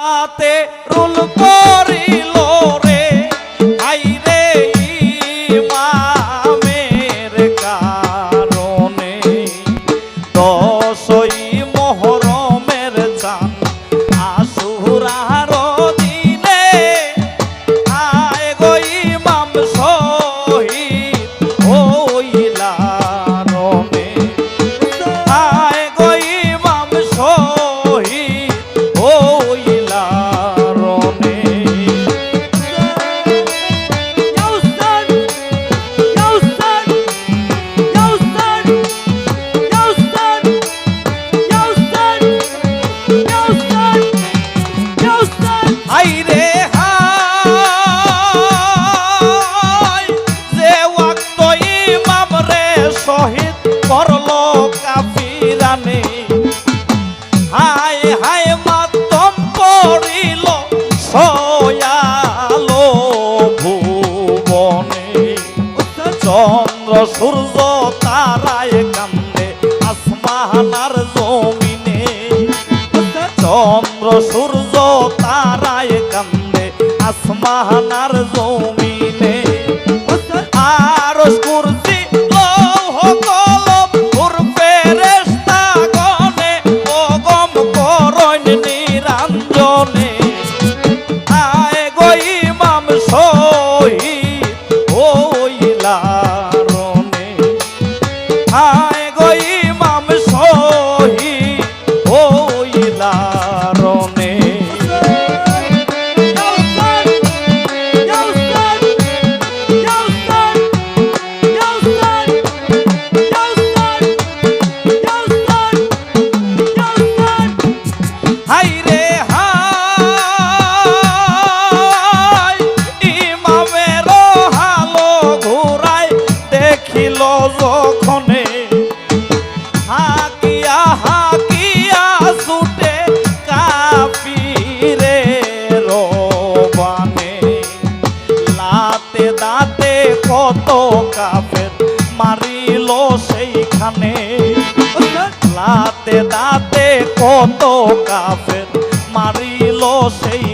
আতে রোল সূর্য তারায় কান্দে আসমানার জমিনে। চন্দ্র সূর্য তারায় কান্দে আসমানার জমিনে। দাঁতে দাঁতে কত কাফের মারিল সেই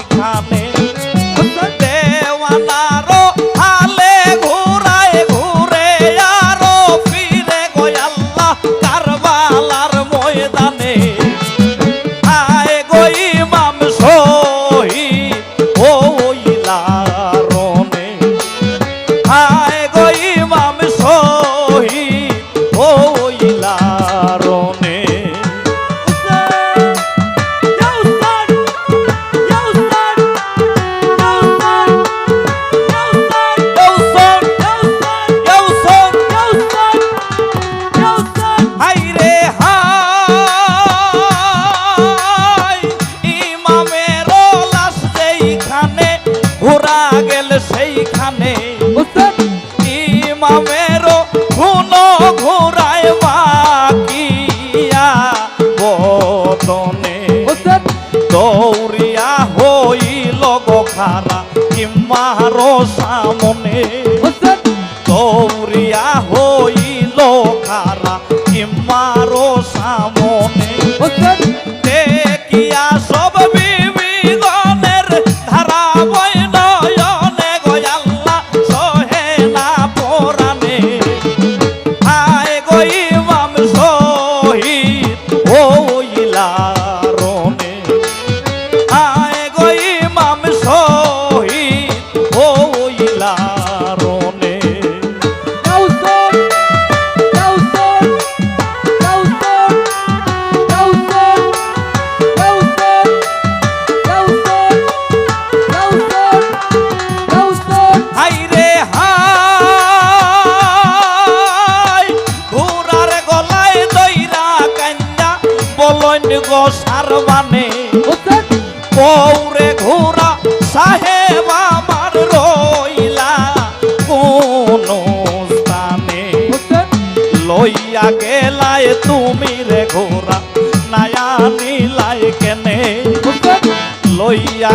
મારો સામને পৌরে ঘোরা সাহেব আমার রইলা কোন স্থানে। লইয়া তুমি রে ঘোরা নায়া নিলায় কেনে। লইয়া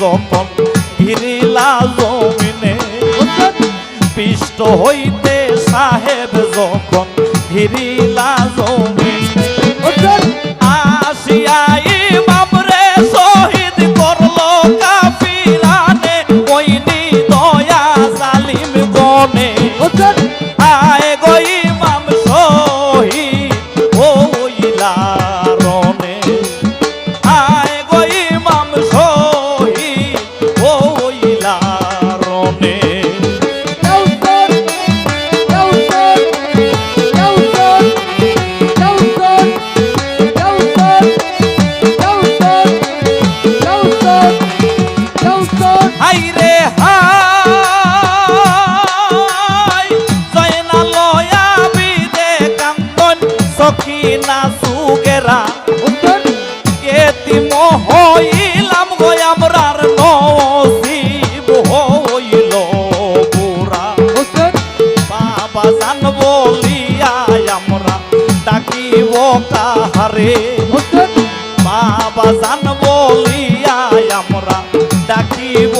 যখন ফিরিলা জমিনে। পিষ্ট হইতে সাহেব যখন ফিরি দিব কাহারে? বাবা জান বলিয়া আমরা ডাকিব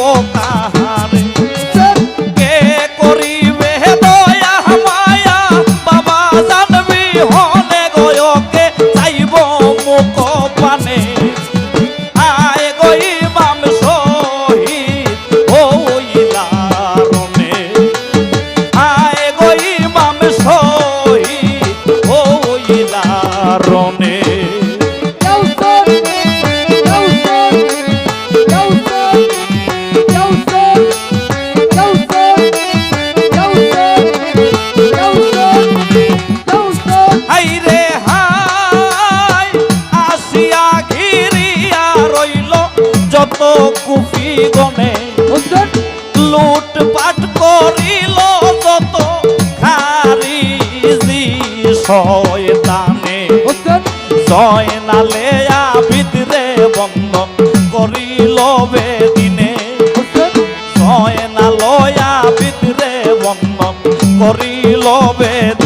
শয়তানে শয়নালে ভিতরে বন্ধ করিল বেদিনে। শয়নালয়া ভিতরে বন্ধন করিল বেদিনে।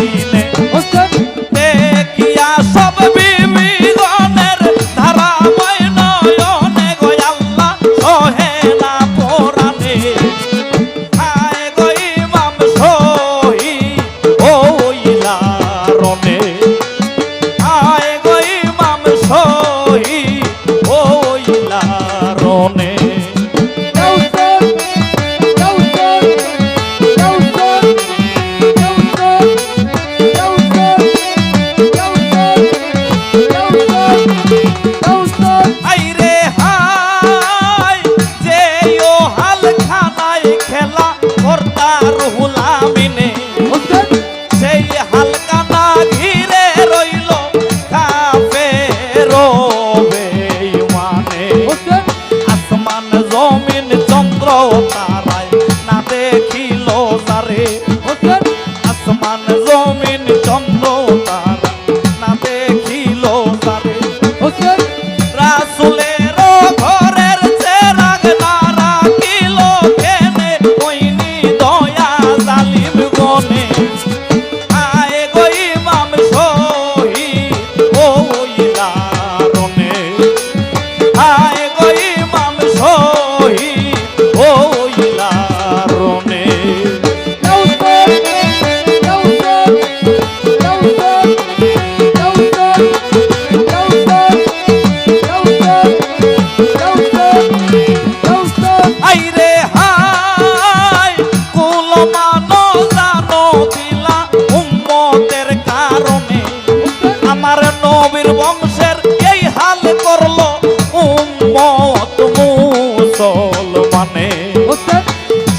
মনে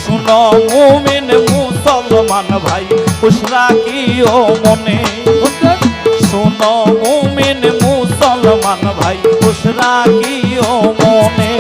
শুনো মুমিন মুসলমান ভাই, খুশরা কি ও মনে। শুনো মুমিন মুসলমান ভাই, খুশরা কি ও মনে।